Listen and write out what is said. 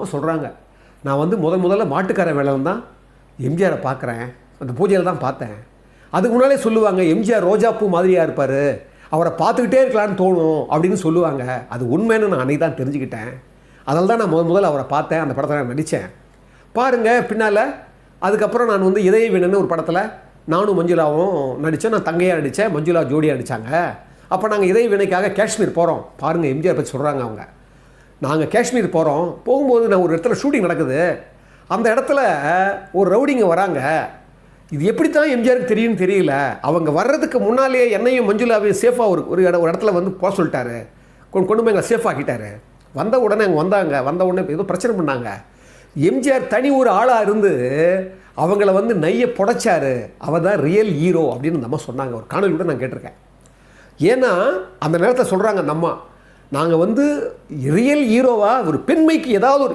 அம்மா சொல்கிறாங்க நான் வந்து முதல் முதல்ல மாட்டுக்கார வேலையில் தான் எம்ஜிஆரை பார்க்குறேன். அந்த பூஜையில் தான் பார்த்தேன். அதுக்கு முன்னாலே சொல்லுவாங்க எம்ஜிஆர் ரோஜாப்பூ மாதிரியாக இருப்பார். அவரை பார்த்துக்கிட்டே இருக்கலான்னு தோணும் அப்படின்னு சொல்லுவாங்க. அது உண்மைன்னு நான் அன்றைக்கி தான் தெரிஞ்சுக்கிட்டேன். அதில் தான் நான் முதல் முதல்ல அவரை பார்த்தேன். அந்த படத்தில் நான் நடித்தேன். பாருங்கள் பின்னால் அதுக்கப்புறம் நான் வந்து இதய வீணன்னு ஒரு படத்தில் நானும் மஞ்சுளாவும் நடித்தேன் நான் தங்கையாக நடித்தேன். மஞ்சுளா ஜோடியாக நடித்தாங்க அப்போ நாங்கள் இதய வினைக்காக காஷ்மீர் போகிறோம் பாருங்கள் எம்ஜிஆர் பற்றி சொல்கிறாங்க அவங்க. நாங்கள் காஷ்மீர் போகிறோம் போகும்போது நான் ஒரு இடத்துல ஷூட்டிங் நடக்குது. அந்த இடத்துல ஒரு ரவுடிங்க வராங்க. இது எப்படித்தான் எம்ஜிஆருக்கு தெரியும்னு தெரியல. அவங்க வர்றதுக்கு முன்னாலேயே என்னையும் மஞ்சுளாவையும் சேஃபாக ஒரு ஒரு இடம் ஒரு இடத்துல வந்து போக சொல்லிட்டாரு. கொண்டு கொண்டு போய் எங்களை சேஃப் ஆக்கிட்டாரு. வந்த உடனே அங்கே வந்தாங்க. வந்த உடனே ஏதோ பிரச்சனை பண்ணாங்க. எம்ஜிஆர் தனி ஒரு ஆளாக இருந்து அவங்கள வந்து நையை புடைச்சாரு. அவர் தான் ரியல் ஹீரோ அப்படின்னு நம்ம சொன்னாங்க. ஒரு காணொலி கூட நான் கேட்டிருக்கேன். ஏன்னா அந்த நேரத்தில் சொல்கிறாங்க அந்த அம்மா. நாங்கள் வந்து ரியல் ஹீரோவாக ஒரு பெண்மைக்கு ஏதாவது ஒரு